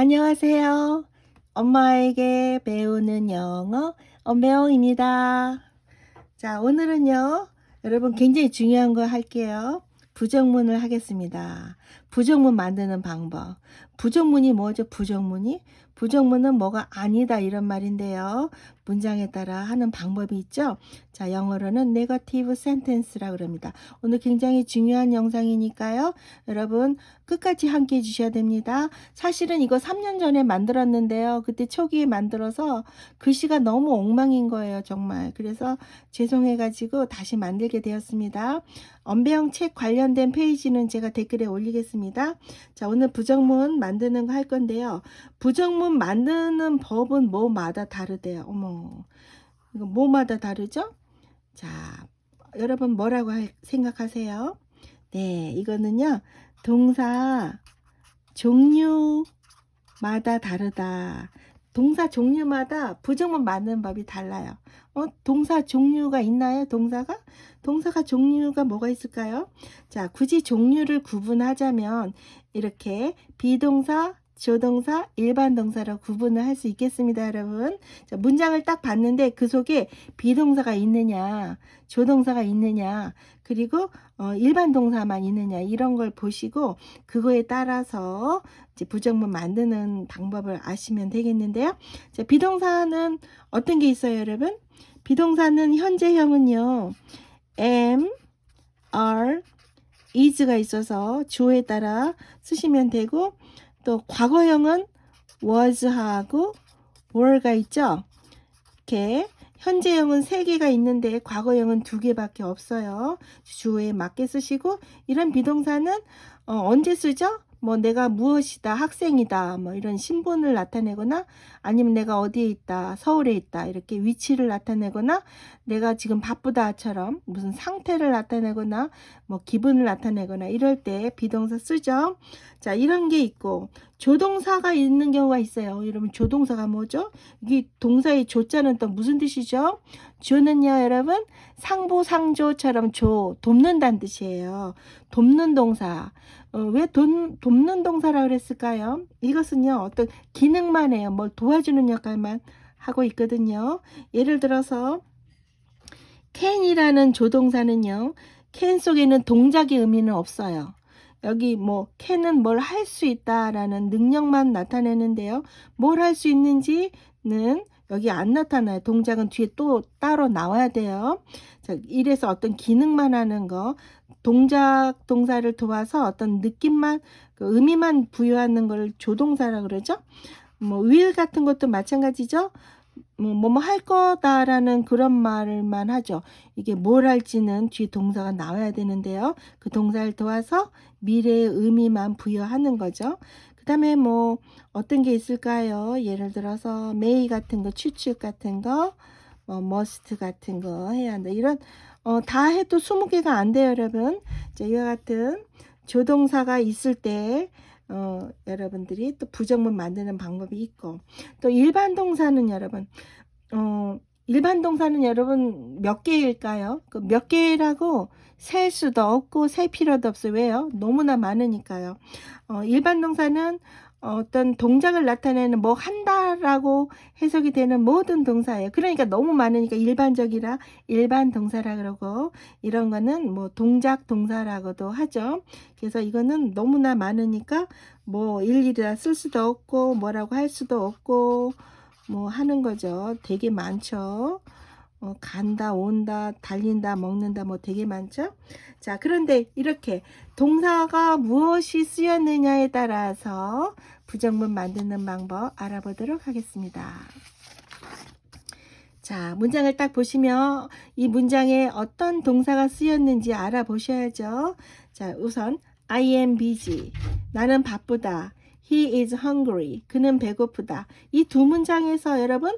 안녕하세요. 엄마에게 배우는 영어 엄매영입니다. 자, 오늘은요. 여러분 굉장히 중요한 거 할게요. 부정문을 하겠습니다. 부정문 만드는 방법. 부정문이 뭐죠? 부정문이? 부정문은 뭐가 아니다 이런 말인데요. 문장에 따라 하는 방법이 있죠. 자, 영어로는 negative sentence라 그럽니다. 오늘 굉장히 중요한 영상이니까요. 여러분 끝까지 함께 해 주셔야 됩니다. 사실은 이거 3년 전에 만들었는데요. 그때 초기에 만들어서 글씨가 너무 엉망인 거예요, 정말. 그래서 죄송해 가지고 다시 만들게 되었습니다. 언배영 책 관련된 페이지는 제가 댓글에 올리겠습니다. 자, 오늘 부정문 만드는 거 할 건데요. 부정문 만드는 법은 뭐마다 다르대요. 어머, 이거 뭐마다 다르죠? 자, 여러분 뭐라고 할- 생각하세요? 네, 이거는요. 동사 종류마다 다르다. 동사 종류마다 부정문 만드는 법이 달라요. 어, 동사 종류가 있나요? 동사가? 동사가 종류가 뭐가 있을까요? 자, 굳이 종류를 구분하자면 이렇게 비동사, 조동사, 일반 동사로 구분을 할 수 있겠습니다, 여러분. 자, 문장을 딱 봤는데 그 속에 비동사가 있느냐, 조동사가 있느냐, 그리고 어, 일반 동사만 있느냐 이런 걸 보시고 그거에 따라서 이제 부정문 만드는 방법을 아시면 되겠는데요. 자, 비동사는 어떤 게 있어요, 여러분? 비동사는 현재형은요. am, are, is가 있어서 주어에 따라 쓰시면 되고 또 과거형은 was하고 were가 있죠. 이렇게 현재형은 세 개가 있는데 과거형은 두 개밖에 없어요. 주어에 맞게 쓰시고 이런 비동사는 어, 언제 쓰죠? 뭐 내가 무엇이다, 학생이다, 뭐 이런 신분을 나타내거나 아니면 내가 어디에 있다, 서울에 있다 이렇게 위치를 나타내거나 내가 지금 바쁘다처럼 무슨 상태를 나타내거나 뭐 기분을 나타내거나 이럴 때 비동사 쓰죠. 자 이런 게 있고 조동사가 있는 경우가 있어요. 여러분 조동사가 뭐죠? 이게 동사의 조자는 또 무슨 뜻이죠? 조는요 여러분 상부상조처럼 조 돕는다는 뜻이에요. 돕는 동사. 어, 왜 돈, 돕는 동사라 그랬을까요? 이것은요 어떤 기능만 해요. 뭘 도와주는 역할만 하고 있거든요. 예를 들어서 can이라는 조동사는요. can 속에는 동작의 의미는 없어요. 여기 뭐 can은 뭘 할 수 있다라는 능력만 나타내는데요. 뭘 할 수 있는지는 여기 안 나타나요. 동작은 뒤에 또 따로 나와야 돼요. 자, 이래서 어떤 기능만 하는 거, 동작 동사를 도와서 어떤 느낌만, 그 의미만 부여하는 걸 조동사라 그러죠. 뭐 will 같은 것도 마찬가지죠. 뭐뭐 할 거다라는 그런 말만 하죠. 이게 뭘 할지는 뒤에 동사가 나와야 되는데요. 그 동사를 도와서 미래의 의미만 부여하는 거죠. 그 다음에 뭐 어떤 게 있을까요? 예를 들어서 may 같은 거, 추측 같은 거, 뭐 must 같은 거 해야 한다. 이런 어, 다 해도 20개가 안 돼요, 여러분. 자, 이와 같은 조동사가 있을 때 어, 여러분들이 또 부정문 만드는 방법이 있고 또 일반 동사는 여러분 어, 일반 동사는 여러분 몇 개일까요? 그 몇 개라고 셀 수도 없고 셀 필요도 없어요. 왜요? 너무나 많으니까요. 어, 일반 동사는 어떤 동작을 나타내는 뭐 한다라고 해석이 되는 모든 동사예요. 그러니까 너무 많으니까 일반적이라 일반 동사라 그러고 이런 거는 뭐 동작 동사라고도 하죠. 그래서 이거는 너무나 많으니까 뭐 일일이 다 쓸 수도 없고 뭐라고 할 수도 없고 뭐 하는 거죠. 되게 많죠. 어, 간다, 온다, 달린다, 먹는다, 뭐 되게 많죠. 자, 그런데 이렇게 동사가 무엇이 쓰였느냐에 따라서 부정문 만드는 방법 알아보도록 하겠습니다. 자, 문장을 딱 보시면 이 문장에 어떤 동사가 쓰였는지 알아보셔야죠. 자, 우선 I am busy. 나는 바쁘다. He is hungry. 그는 배고프다. 이 두 문장에서 여러분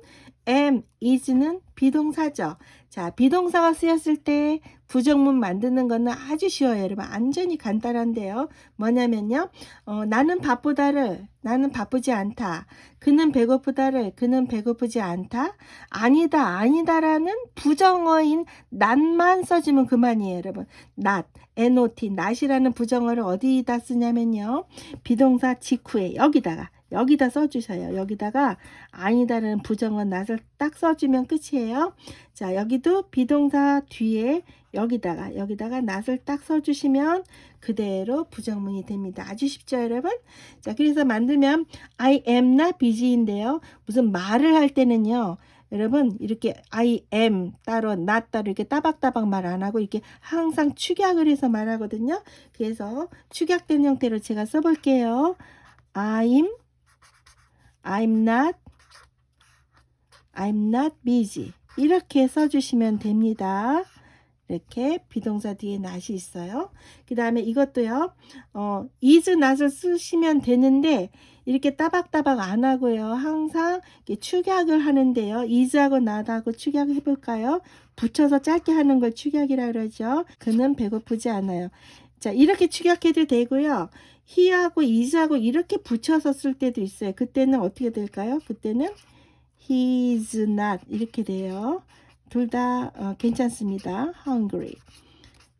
am, is는 비동사죠. 자, 비동사가 쓰였을 때 부정문 만드는 거는 아주 쉬워요, 여러분. 완전히 간단한데요. 뭐냐면요. 어, 나는 바쁘다를 나는 바쁘지 않다. 그는 배고프다를 그는 배고프지 않다. 아니다, 아니다라는 부정어인 not만 써주면 그만이에요, 여러분. not, not, not이라는 부정어를 어디다 쓰냐면요. 비동사 직후에 여기다가 여기다 써주셔요. 여기다가 아니다라는 부정어 낫을 딱 써주면 끝이에요. 자, 여기도 비동사 뒤에 여기다가 여기다가 낫을 딱 써주시면 그대로 부정문이 됩니다. 아주 쉽죠, 여러분? 자, 그래서 만들면 I am not busy인데요. 무슨 말을 할 때는요. 여러분 이렇게 I am 따로 not 따로 이렇게 따박따박 말 안 하고 이렇게 항상 축약을 해서 말하거든요. 그래서 축약된 형태로 제가 써볼게요. I'm I'm not I'm not busy 이렇게 써주시면 됩니다. 이렇게 비동사 뒤에 not이 있어요. 그 다음에 이것도요. 어, is not을 쓰시면 되는데 이렇게 따박따박 안 하고요. 항상 축약을 하는데요. is하고 not하고 축약을 해볼까요? 붙여서 짧게 하는 걸 축약이라 그러죠. 그는 배고프지 않아요. 자, 이렇게 축약해도 되고요. He하고 is하고 이렇게 붙여서 쓸 때도 있어요. 그때는 어떻게 될까요? 그때는 he is not 이렇게 돼요. 둘다 어, 괜찮습니다. hungry.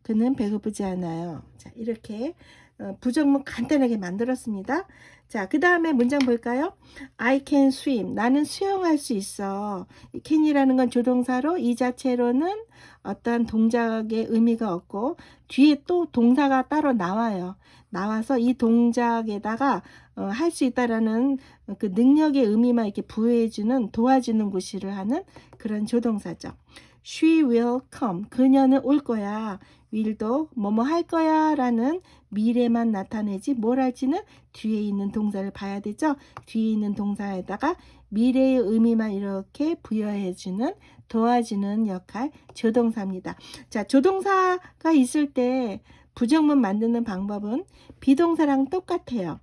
그는 배고프지 않아요. 자, 이렇게 어, 부정문 간단하게 만들었습니다. 자, 그 다음에 문장 볼까요? I can swim. 나는 수영할 수 있어. 이 can이라는 건 조동사로 이 자체로는 어떤 동작의 의미가 없고 뒤에 또 동사가 따로 나와요. 나와서 이 동작에다가 어, 할 수 있다라는 그 능력의 의미만 이렇게 부여해주는 도와주는 구실을 하는 그런 조동사죠. She will come. 그녀는 올 거야. will도 뭐뭐 할 거야 라는 미래만 나타내지 뭘 할지는 뒤에 있는 동사를 봐야 되죠. 뒤에 있는 동사에다가 미래의 의미만 이렇게 부여해주는 도와주는 역할 조동사입니다. 자, 조동사가 있을 때 부정문 만드는 방법은 비동사랑 똑같아요.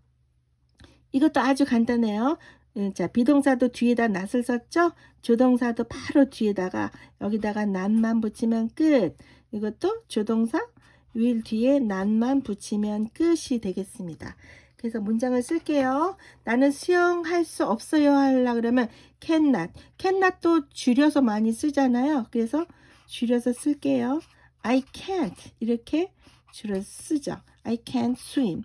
이것도 아주 간단해요. 음, 자, 비동사도 뒤에다 낫을 썼죠? 조동사도 바로 뒤에다가 여기다가 낫만 붙이면 끝. 이것도 조동사 will 뒤에 낫만 붙이면 끝이 되겠습니다. 그래서 문장을 쓸게요. 나는 수영할 수 없어요 하려 그러면 cannot. cannot도 줄여서 많이 쓰잖아요. 그래서 줄여서 쓸게요. I can't 이렇게 줄여서 쓰죠. I can't swim.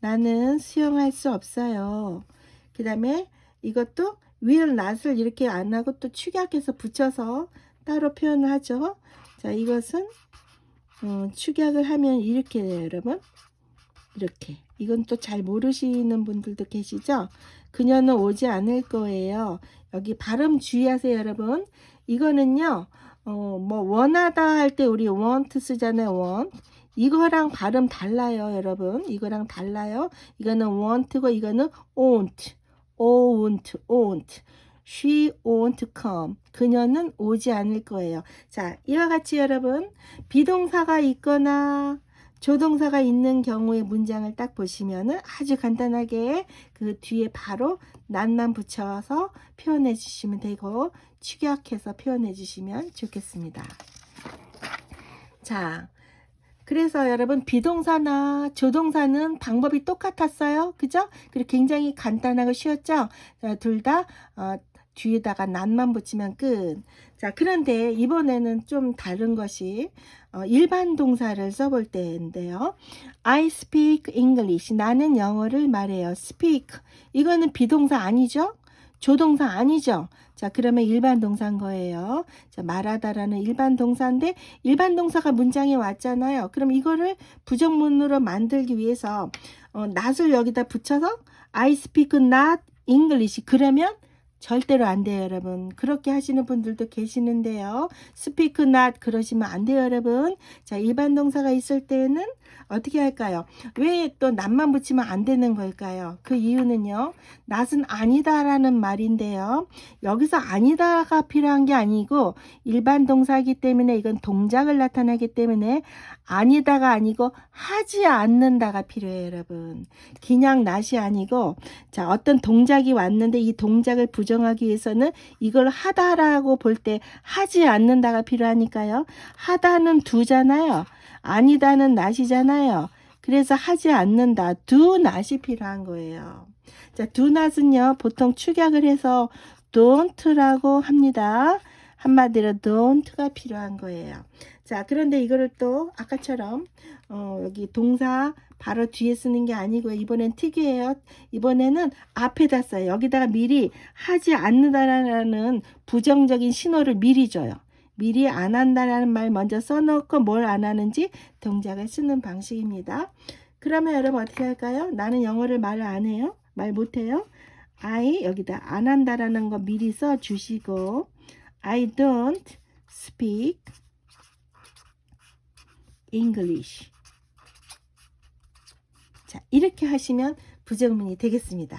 나는 수영할 수 없어요. 그 다음에 이것도 will not을 이렇게 안 하고 또 축약해서 붙여서 따로 표현을 하죠. 자, 이것은 어, 축약을 하면 이렇게 돼요, 여러분. 이렇게. 이건 또 잘 모르시는 분들도 계시죠? 그녀는 오지 않을 거예요. 여기 발음 주의하세요, 여러분. 이거는요, 어, 뭐, 원하다 할 때 우리 want 쓰잖아요, want. 이거랑 발음 달라요, 여러분. 이거랑 달라요. 이거는 want고 이거는 won't. won't, won't. She won't come. 그녀는 오지 않을 거예요. 자, 이와 같이 여러분, 비동사가 있거나 조동사가 있는 경우의 문장을 딱 보시면은 아주 간단하게 그 뒤에 바로 난만 붙여서 표현해 주시면 되고 축약해서 표현해 주시면 좋겠습니다. 자, 그래서 여러분 비동사나 조동사는 방법이 똑같았어요. 그죠? 그리고 굉장히 간단하고 쉬웠죠? 둘다 어, 뒤에다가 난만 붙이면 끝. 자, 그런데 이번에는 좀 다른 것이 어, 일반 동사를 써볼 때인데요. I speak English. 나는 영어를 말해요. speak. 이거는 비동사 아니죠? 조동사 아니죠? 자, 그러면 일반 동사인 거예요. 자, 말하다라는 일반 동사인데 일반 동사가 문장에 왔잖아요. 그럼 이거를 부정문으로 만들기 위해서 어, not을 여기다 붙여서 I speak not English. 그러면 절대로 안 돼요, 여러분. 그렇게 하시는 분들도 계시는데요. speak not 그러시면 안 돼요, 여러분. 자, 일반 동사가 있을 때는 어떻게 할까요? 왜 또 nat만 붙이면 안 되는 걸까요? 그 이유는요. not은 아니다 라는 말인데요. 여기서 아니다가 필요한 게 아니고 일반 동사이기 때문에 이건 동작을 나타내기 때문에 아니다가 아니고 하지 않는다가 필요해요, 여러분. 그냥 not이 아니고 자, 어떤 동작이 왔는데 이 동작을 부정하기 위해서는 이걸 하다라고 볼 때 하지 않는다가 필요하니까요. 하다는 두잖아요. 아니다는 not이잖아요. 그래서 하지 않는다. do not이 필요한 거예요. 자, do not은요, 보통 축약을 해서 don't라고 합니다. 한마디로 don't가 필요한 거예요. 자, 그런데 이거를 또 아까처럼 어, 여기 동사 바로 뒤에 쓰는 게 아니고요. 이번엔 특이해요. 이번에는 앞에다 써요. 여기다가 미리 하지 않는다라는 부정적인 신호를 미리 줘요. 미리 안 한다라는 말 먼저 써놓고 뭘 안 하는지 동작을 쓰는 방식입니다. 그러면 여러분 어떻게 할까요? 나는 영어를 말을 안 해요. 말 못해요. I 여기다 안 한다라는 거 미리 써 주시고 I don't speak English. 자, 이렇게 하시면 부정문이 되겠습니다.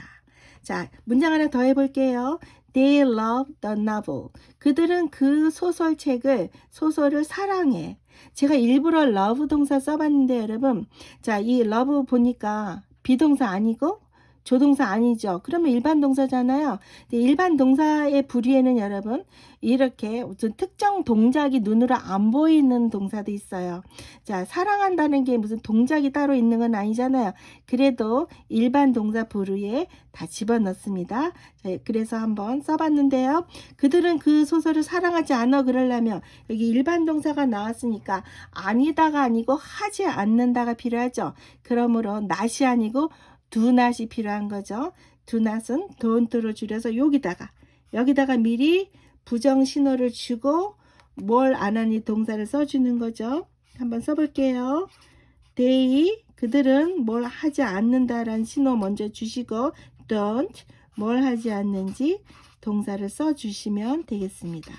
자, 문장 하나 더 해볼게요. They love the novel. 그들은 그 소설책을, 소설을 사랑해. 제가 일부러 love 동사 써봤는데 여러분, 자, 이 love 보니까 비동사 아니고 조동사 아니죠. 그러면 일반 동사잖아요. 일반 동사의 부류에는 여러분 이렇게 무슨 특정 동작이 눈으로 안 보이는 동사도 있어요. 자, 사랑한다는 게 무슨 동작이 따로 있는 건 아니잖아요. 그래도 일반 동사 부류에 다 집어넣습니다. 자, 그래서 한번 써봤는데요. 그들은 그 소설을 사랑하지 않아 그러려면 여기 일반 동사가 나왔으니까 아니다가 아니고 하지 않는다가 필요하죠. 그러므로 낫이 아니고 두 낫이 필요한 거죠. 두 낫은 don't로 줄여서 여기다가 여기다가 미리 부정 신호를 주고 뭘 안 하니 동사를 써주는 거죠. 한번 써볼게요. they 그들은 뭘 하지 않는다라는 신호 먼저 주시고 don't 뭘 하지 않는지 동사를 써주시면 되겠습니다.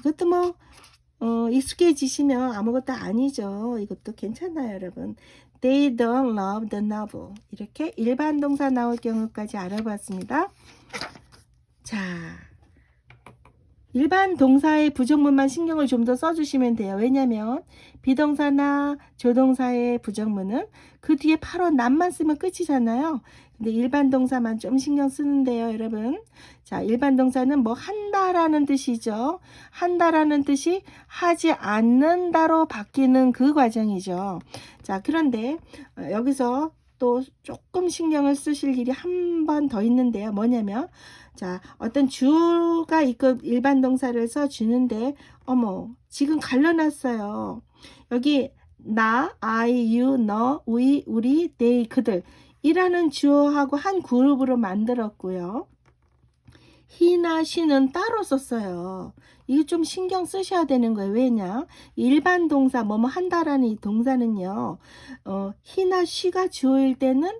이것도 뭐 어, 익숙해지시면 아무것도 아니죠. 이것도 괜찮아요, 여러분. They don't love the novel. 이렇게 일반 동사 나올 경우까지 알아봤습니다. 자, 일반 동사의 부정문만 신경을 좀 더 써주시면 돼요. 왜냐면 비동사나 조동사의 부정문은 그 뒤에 바로 남만 쓰면 끝이잖아요. 근데 일반 동사만 좀 신경 쓰는데요, 여러분. 자, 일반 동사는 뭐 한다라는 뜻이죠. 한다라는 뜻이 하지 않는다로 바뀌는 그 과정이죠. 자, 그런데 어, 여기서 또 조금 신경을 쓰실 일이 한 번 더 있는데요. 뭐냐면 자, 어떤 주어가 있고 일반 동사를 써 주는데 어머, 지금 갈라놨어요. 여기 나, I, you, 너, we, 우리, they, 그들 이라는 주어하고 한 그룹으로 만들었고요. She는 따로 썼어요. 이거 좀 신경 쓰셔야 되는 거예요. 왜냐? 일반 동사 뭐뭐 한다라는 이 동사는요. 어, she가 주어일 때는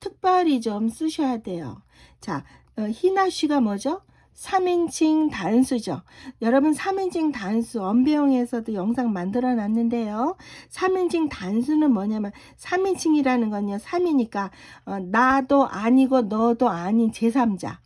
특별히 좀 쓰셔야 돼요. 자, 어, she가 뭐죠? 3인칭 단수죠. 여러분 3인칭 단수 언배영에서도 영상 만들어 놨는데요. 3인칭 단수는 뭐냐면 3인칭이라는 건요. 3이니까 어, 나도 아니고 너도 아닌 제3자.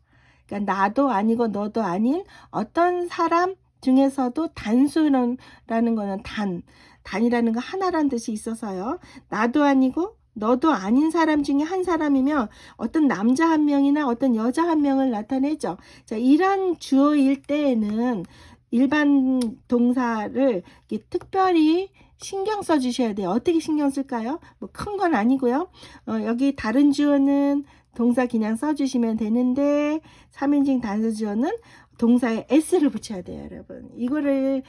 그러니까 나도 아니고 너도 아닌 어떤 사람 중에서도 단수라는 거는 단, 단이라는 거 하나라는 뜻이 있어서요. 나도 아니고 너도 아닌 사람 중에 한 사람이면 어떤 남자 한 명이나 어떤 여자 한 명을 나타내죠. 자, 이런 주어일 때에는 일반 동사를 이렇게 특별히 신경 써 주셔야 돼요. 어떻게 신경 쓸까요? 뭐 큰 건 아니고요. 어, 여기 다른 주어는 동사 그냥 써주시면 되는데 3인칭 단수 주어는 동사에 s를 붙여야 돼요, 여러분. 이거를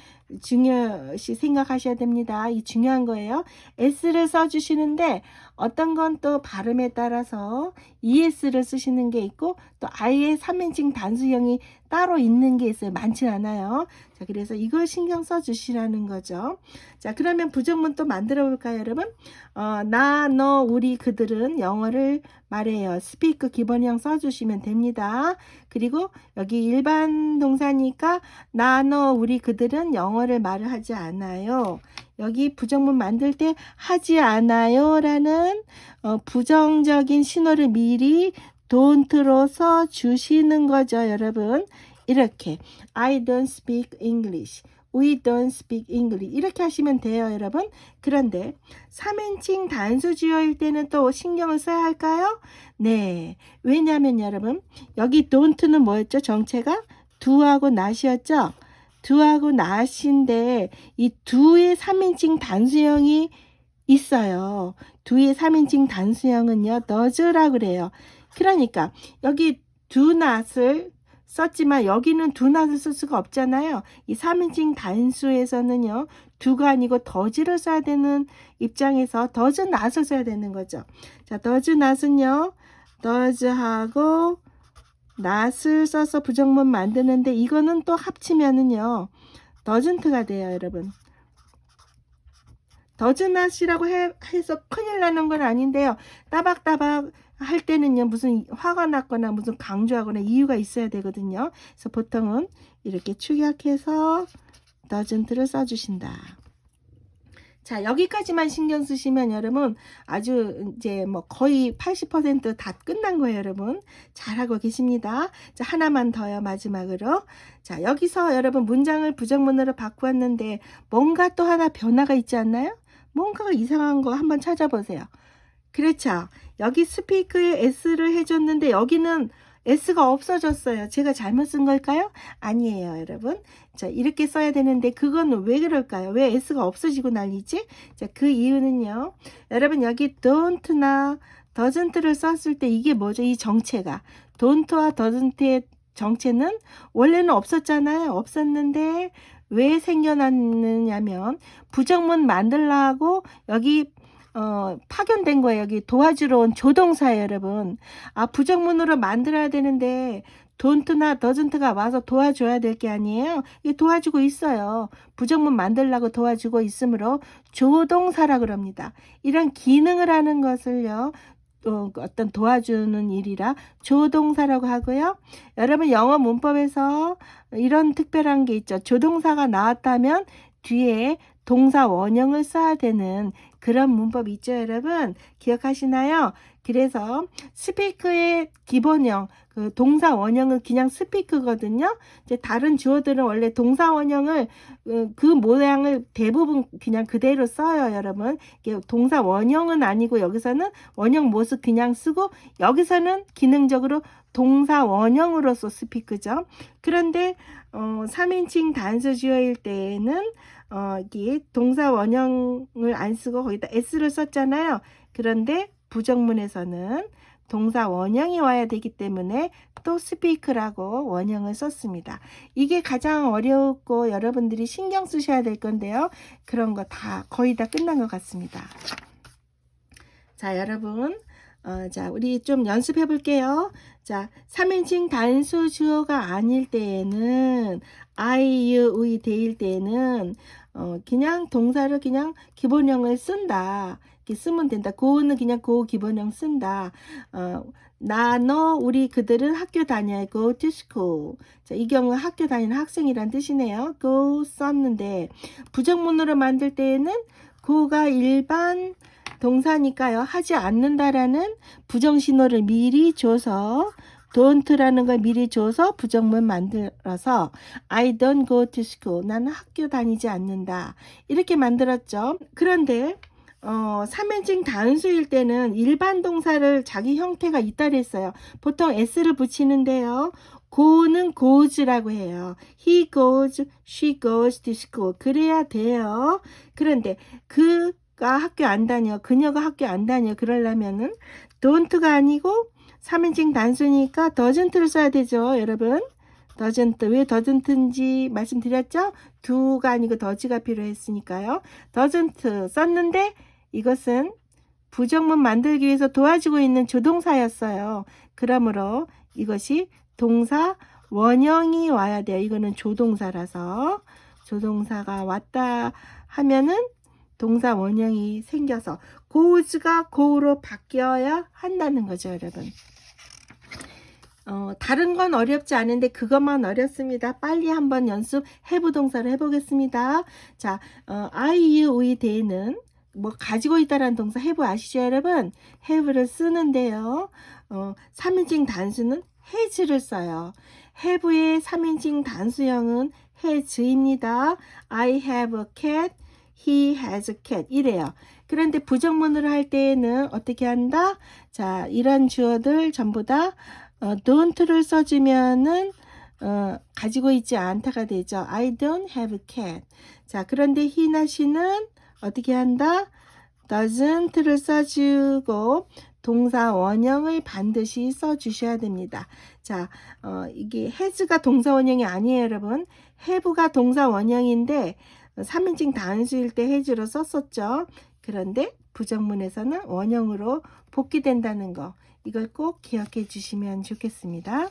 중요시 생각하셔야 됩니다. 이 중요한 거예요. s를 써주시는데 어떤 건 또 발음에 따라서 es를 쓰시는 게 있고 또 아예 3인칭 단수형이 따로 있는 게 있어요. 많지 않아요. 자, 그래서 이걸 신경 써 주시라는 거죠. 자, 그러면 부정문 또 만들어 볼까요, 여러분? 어, 나, 너, 우리, 그들은 영어를 말해요. 스피크 기본형 써 주시면 됩니다. 그리고 여기 일반 동사니까 나, 너, 우리, 그들은 영어를 말을 하지 않아요. 여기 부정문 만들 때 하지 않아요 라는 어, 부정적인 신호를 미리 don't로 써 주시는 거죠, 여러분. 이렇게 I don't speak English. We don't speak English. 이렇게 하시면 돼요, 여러분. 그런데 3인칭 단수주어일 때는 또 신경을 써야 할까요? 네. 왜냐하면 여러분, 여기 don't는 뭐였죠? 정체가 do하고 not이었죠? Do하고 not인데 이 do의 3인칭 단수형이 있어요. do의 3인칭 단수형은요, does라고 그래요. 그러니까 여기 not을 썼지만 여기는 not을 쓸 수가 없잖아요. 이 3인칭 단수에서는요. do가 아니고 does를 써야 되는 입장에서 not을 써야 되는 거죠. 자, not은요. does하고 not을 써서 부정문 만드는데 이거는 또 합치면은요. doesn't가 돼요, 여러분. 더즈낫이라고 해, 해서 큰일 나는 건 아닌데요. 따박따박 할 때는요, 무슨 화가 났거나 무슨 강조하거나 이유가 있어야 되거든요. 그래서 보통은 이렇게 축약해서 doesn't를 써주신다. 자, 여기까지만 신경 쓰시면 여러분 아주 이제 뭐 거의 80%다 끝난 거예요, 여러분. 잘하고 계십니다. 자, 하나만 더요, 마지막으로. 자, 여기서 여러분 문장을 부정문으로 바꾸었는데 뭔가 또 하나 변화가 있지 않나요? 뭔가가 이상한 거 한번 찾아보세요. 그렇죠. 여기 스피크에 S를 해줬는데 여기는 S가 없어졌어요. 제가 잘못 쓴 걸까요? 아니에요, 여러분. 자, 이렇게 써야 되는데 그건 왜 그럴까요? 왜 S가 없어지고 난리지? 자, 그 이유는요. 여러분 여기 don't나 doesn't를 썼을 때 이게 뭐죠? 이 정체가 don't와 doesn't의 정체는 원래는 없었잖아요. 없었는데 왜 생겨났느냐면 부정문 만들라고 여기 어, 파견된 거예요. 여기 도와주러 온 조동사예요, 여러분. 아, 부정문으로 만들어야 되는데 don't나 doesn't가 와서 도와줘야 될 게 아니에요. 이 도와주고 있어요. 부정문 만들라고 도와주고 있으므로 조동사라 그럽니다. 이런 기능을 하는 것을요. 어, 어떤 도와주는 일이라 조동사라고 하고요. 여러분 영어 문법에서 이런 특별한 게 있죠. 조동사가 나왔다면 뒤에 동사 원형을 써야 되는 그런 문법이 있죠, 여러분. 기억하시나요? 그래서 스피크의 기본형, 그 동사 원형은 그냥 스피크거든요. 이제 다른 주어들은 원래 동사 원형을 어, 그 모양을 대부분 그냥 그대로 써요, 여러분. 이게 동사 원형은 아니고 여기서는 원형 모습 그냥 쓰고 여기서는 기능적으로 동사 원형으로서 스피크죠. 그런데 어, 3인칭 단수 주어일 때에는 어, 여기 동사 원형을 안 쓰고 거기다 s를 썼잖아요. 그런데 부정문에서는 동사 원형이 와야 되기 때문에 또 speak라고 원형을 썼습니다. 이게 가장 어렵고 여러분들이 신경 쓰셔야 될 건데요. 그런 거 다 거의 다 끝난 것 같습니다. 자, 여러분. 어, 자, 우리 좀 연습해 볼게요. 자, 3인칭 단수 주어가 아닐 때에는 I, you, we, they일 때에는 어, 그냥 동사를 그냥 기본형을 쓴다. 이렇게 쓰면 된다. 고는 그냥 고 기본형 쓴다. 어, 나, 너, 우리 그들은 학교 다녀요. Go to school. 자, 이 경우 학교 다니는 학생이란 뜻이네요. Go 썼는데 부정문으로 만들 때에는 go가 일반 동사니까요. 하지 않는다라는 부정 신호를 미리 줘서 don't라는 걸 미리 줘서 부정문 만들어서 I don't go to school. 나는 학교 다니지 않는다. 이렇게 만들었죠. 그런데 어, 3인칭 단수일 때는 일반 동사를 자기 형태가 있다 그랬어요. 보통 s를 붙이는데요. go는 goes라고 해요. he goes, she goes to school. 그래야 돼요. 그런데 그가 학교 안 다녀, 그녀가 학교 안 다녀. 그러려면은 don't가 아니고 3인칭 단수니까 doesn't를 써야 되죠, 여러분. doesn't 왜 doesn't인지 말씀드렸죠? do가 아니고 does가 필요했으니까요. doesn't 썼는데 이것은 부정문 만들기 위해서 도와주고 있는 조동사였어요. 그러므로 이것이 동사 원형이 와야 돼요. 이거는 조동사라서 조동사가 왔다 하면은 동사 원형이 생겨서 goes가 go로 바뀌어야 한다는 거죠, 여러분. 어, 다른 건 어렵지 않은데 그것만 어렵습니다. 빨리 한번 연습 해부 동사를 해보겠습니다. 자, 어, I, you, we, they는 뭐 가지고 있다라는 동사 have 아시죠, 여러분? have를 쓰는데요. 어, 3인칭 단수는 has를 써요. have의 3인칭 단수형은 has입니다. I have a cat, he has a cat 이래요. 그런데 부정문으로 할 때에는 어떻게 한다? 자, 이런 주어들 전부 다 어, don't를 써주면은 어, 가지고 있지 않다가 되죠. I don't have a cat. 자, 그런데 he나 she는 어떻게 한다? doesn't를 써주고 동사 원형을 반드시 써 주셔야 됩니다. 자, 어, 이게 has가 동사 원형이 아니에요, 여러분. have가 동사 원형인데 3인칭 단수일 때 has로 썼었죠. 그런데 부정문에서는 원형으로 복귀된다는 거. 이걸 꼭 기억해 주시면 좋겠습니다.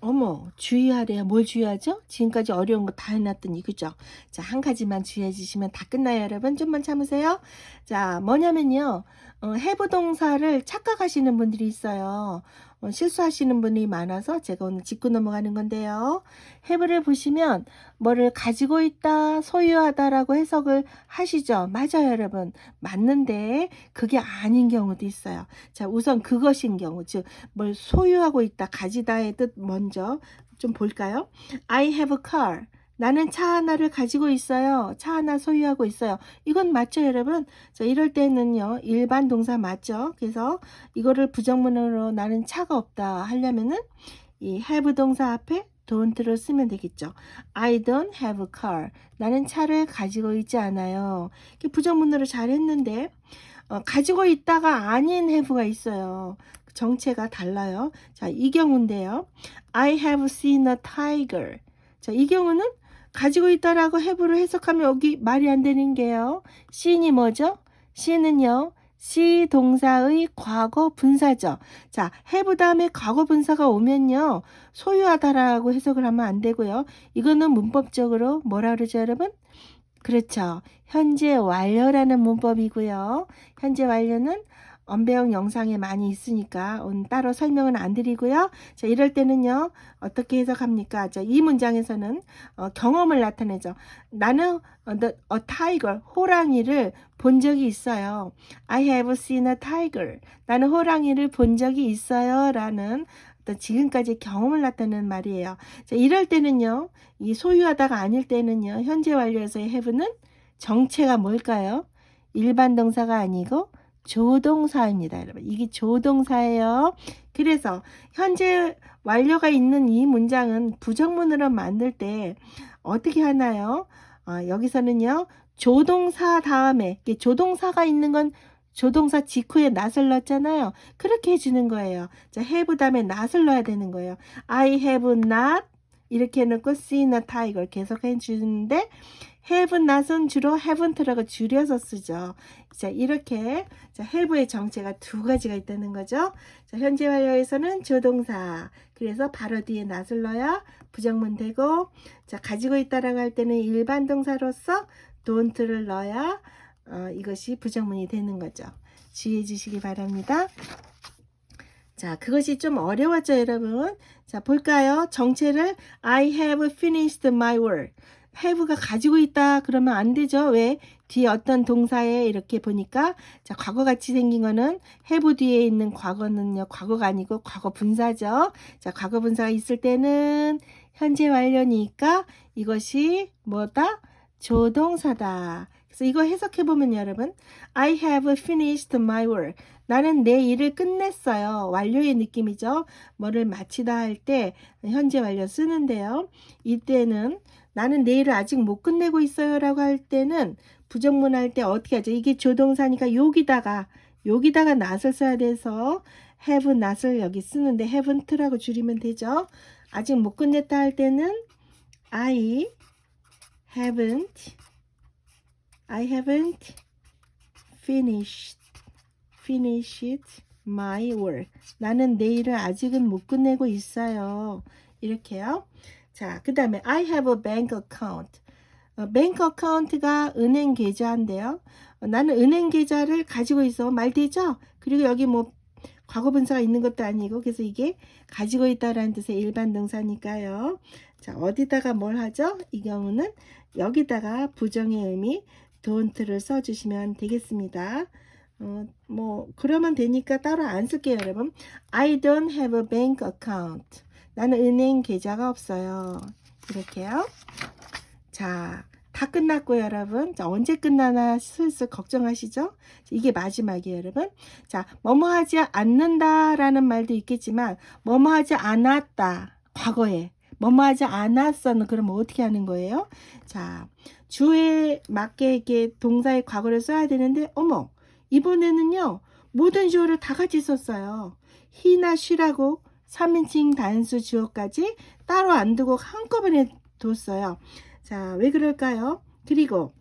어머, 주의하래요. 뭘 주의하죠? 지금까지 어려운 거 다 해놨더니, 그죠? 자, 한 가지만 주의해 주시면 다 끝나요, 여러분. 좀만 참으세요. 자, 뭐냐면요. 어, 해부 동사를 착각하시는 분들이 있어요. 어, 실수하시는 분이 많아서 제가 오늘 짚고 넘어가는 건데요. 해부를 보시면 뭐를 가지고 있다, 소유하다라고 해석을 하시죠. 맞아요, 여러분. 맞는데 그게 아닌 경우도 있어요. 자, 우선 그것인 경우, 즉, 뭘 소유하고 있다, 가지다의 뜻 먼저 좀 볼까요? I have a car. 나는 차 하나를 가지고 있어요. 차 하나 소유하고 있어요. 이건 맞죠, 여러분? 자, 이럴 때는요, 일반 동사 맞죠? 그래서 이거를 부정문으로 나는 차가 없다 하려면은 이 have 동사 앞에 don't를 쓰면 되겠죠. I don't have a car. 나는 차를 가지고 있지 않아요. 부정문으로 잘 했는데, 어, 가지고 있다가 아닌 have가 있어요. 정체가 달라요. 자, 이 경우인데요. I have seen a tiger. 자, 이 경우는 가지고 있다라고 have로 해석하면 여기 말이 안 되는 게요. see이 뭐죠? see는요. see 동사의 과거 분사죠. 자, have 다음에 과거 분사가 오면요. 소유하다라고 해석을 하면 안 되고요. 이거는 문법적으로 뭐라 그러죠, 여러분? 그렇죠. 현재 완료라는 문법이고요. 현재 완료는 언배영 영상에 많이 있으니까 따로 설명은 안 드리고요. 자, 이럴 때는요, 어떻게 해석합니까? 자, 이 문장에서는 어, 경험을 나타내죠. 나는 어, the, a 호랑이를 본 적이 있어요. I have seen a tiger. 나는 호랑이를 본 적이 있어요. 라는 어떤 지금까지 경험을 나타내는 말이에요. 자, 이럴 때는요, 이 소유하다가 아닐 때는요, 현재 완료에서의 have는 정체가 뭘까요? 일반 동사가 아니고 조동사입니다, 여러분. 이게 조동사예요. 그래서 현재 완료가 있는 이 문장은 부정문으로 만들 때 어떻게 하나요? 어, 여기서는요, 조동사 다음에 조동사가 있는 건 조동사 직후에 낫을 넣었잖아요. 그렇게 해주는 거예요. 자, have 다음에 낫을 넣어야 되는 거예요. I have not 이렇게 해놓고 seen a tiger 계속 해주는데 have not은 주로 haven't라고 줄여서 쓰죠. 자, 이렇게 자, have의 정체가 두 가지가 있다는 거죠. 자, 현재 완료에서는 조동사. 그래서 바로 뒤에 not을 넣어야 부정문 되고 자, 가지고 있다라고 할 때는 일반 동사로서 don't를 넣어야 어, 이것이 부정문이 되는 거죠. 주의해 주시기 바랍니다. 자, 그것이 좀 어려웠죠, 여러분? 자, 볼까요? 정체를 I have finished my work. have가 가지고 있다 그러면 안 되죠. 왜? 뒤에 어떤 동사에 이렇게 보니까 자, 과거 같이 생긴 거는 have 뒤에 있는 과거는요. 과거가 아니고 과거 분사죠. 자, 과거 분사가 있을 때는 현재 완료니까 이것이 뭐다? 조동사다. 그래서 이거 해석해 보면 여러분, I have finished my work. 나는 내 일을 끝냈어요. 완료의 느낌이죠. 뭐를 마치다 할 때 현재 완료 쓰는데요. 이때는 나는 내 일을 아직 못 끝내고 있어요라고 할 때는 부정문 할 때 어떻게 하죠? 이게 조동사니까 여기다가 여기다가 not을 써야 돼서 have not을 여기 쓰는데 haven't라고 줄이면 되죠. 아직 못 끝냈다 할 때는 I haven't I haven't finished finished my work. 나는 내 일을 아직은 못 끝내고 있어요. 이렇게요. 자, 그 다음에 I have a bank account. 어, bank account가 은행 계좌인데요. 어, 나는 은행 계좌를 가지고 있어. 말 되죠? 그리고 여기 뭐 과거 분사가 있는 것도 아니고 그래서 이게 가지고 있다라는 뜻의 일반 동사니까요. 자, 어디다가 뭘 하죠? 이 경우는 여기다가 부정의 의미 don't를 써주시면 되겠습니다. 어, 뭐 그러면 되니까 따로 안 쓸게요, 여러분. I don't have a bank account. 나는 은행 계좌가 없어요. 이렇게요. 자, 다 끝났고요, 여러분. 자, 언제 끝나나 슬슬 걱정하시죠? 이게 마지막이에요, 여러분. 자, 뭐뭐 하지 않는다라는 말도 있겠지만, 뭐뭐 하지 않았다. 과거에. 뭐뭐 하지 않았어는 그러면 어떻게 하는 거예요? 자, 주에 맞게 이렇게 동사의 과거를 써야 되는데, 어머, 이번에는요, 모든 주어를 다 같이 썼어요. he나 she라고 3인칭 단수 주어까지 따로 안 두고 한꺼번에 뒀어요. 자, 왜 그럴까요? 그리고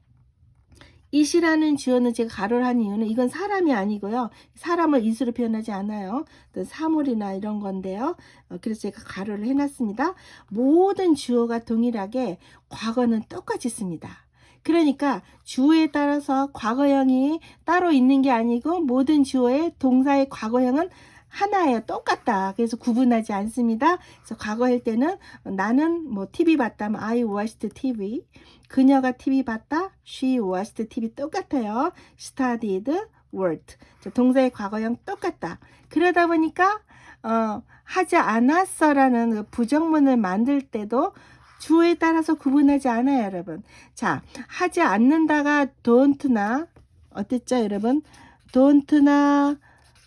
이시라는 주어는 제가 가로를 한 이유는 이건 사람이 아니고요. 사람을 이수로 표현하지 않아요. 사물이나 이런 건데요. 어, 그래서 제가 가로를 해놨습니다. 모든 주어가 동일하게 과거는 똑같이 씁니다. 그러니까 주어에 따라서 과거형이 따로 있는 게 아니고 모든 주어의 동사의 과거형은 하나예요. 똑같다. 그래서 구분하지 않습니다. 그래서 과거일 때는 나는 뭐 TV 봤다면 I watched TV. 그녀가 TV 봤다. She watched TV 똑같아요. Studied, worked. 자, 동사의 과거형 똑같다. 그러다 보니까 어, 하지 않았어라는 그 부정문을 만들 때도 주어에 따라서 구분하지 않아요, 여러분. 자, 하지 않는다가 don't나 어땠죠, 여러분? don't나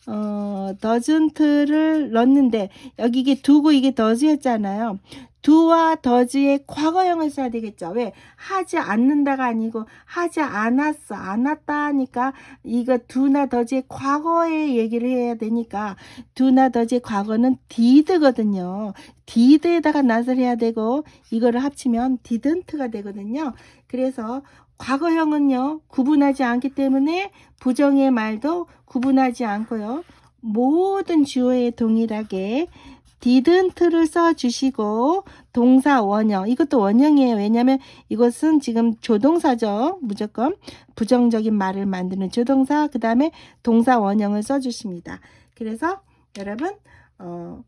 어, doesn't를 넣는데 여기 이게 두고 이게 does였잖아요. do와 does의 과거형을 써야 되겠죠. 왜? 하지 않는다가 아니고 하지 않았어. 않았다 하니까 이거 do나 does의 과거의 얘기를 해야 되니까 do나 does의 과거는 did거든요. did에다가 not을 해야 되고 이거를 합치면 didn't가 되거든요. 그래서 과거형은요 구분하지 않기 때문에 부정의 말도 구분하지 않고요. 모든 주어에 동일하게 didn't를 써주시고 동사 원형 이것도 원형이에요. 왜냐하면 이것은 지금 조동사죠. 무조건 부정적인 말을 만드는 조동사 그 다음에 동사 원형을 써주십니다. 그래서 여러분 어,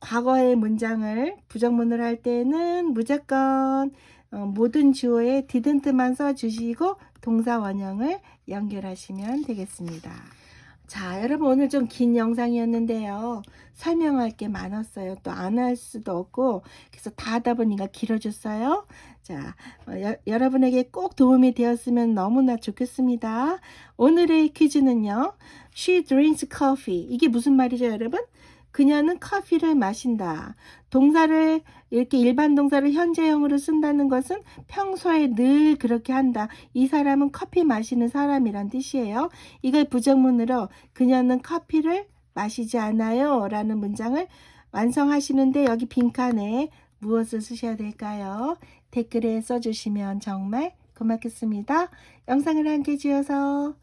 과거의 문장을 부정문을 할 때는 무조건 어, 모든 주어에 didn't만 써주시고 동사 원형을 연결하시면 되겠습니다. 자, 여러분 오늘 좀 긴 영상이었는데요. 설명할 게 많았어요. 또 안 할 수도 없고 그래서 다 하다 보니까 길어졌어요. 자, 어, 여, 여러분에게 꼭 도움이 되었으면 너무나 좋겠습니다. 오늘의 퀴즈는요. She drinks coffee. 이게 무슨 말이죠, 여러분? 그녀는 커피를 마신다. 동사를 이렇게 일반 동사를 현재형으로 쓴다는 것은 평소에 늘 그렇게 한다. 이 사람은 커피 마시는 사람이란 뜻이에요. 이걸 부정문으로 그녀는 커피를 마시지 않아요. 라는 문장을 완성하시는데 여기 빈칸에 무엇을 쓰셔야 될까요? 댓글에 써주시면 정말 고맙겠습니다. 영상을 함께 지어서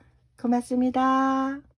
고맙습니다.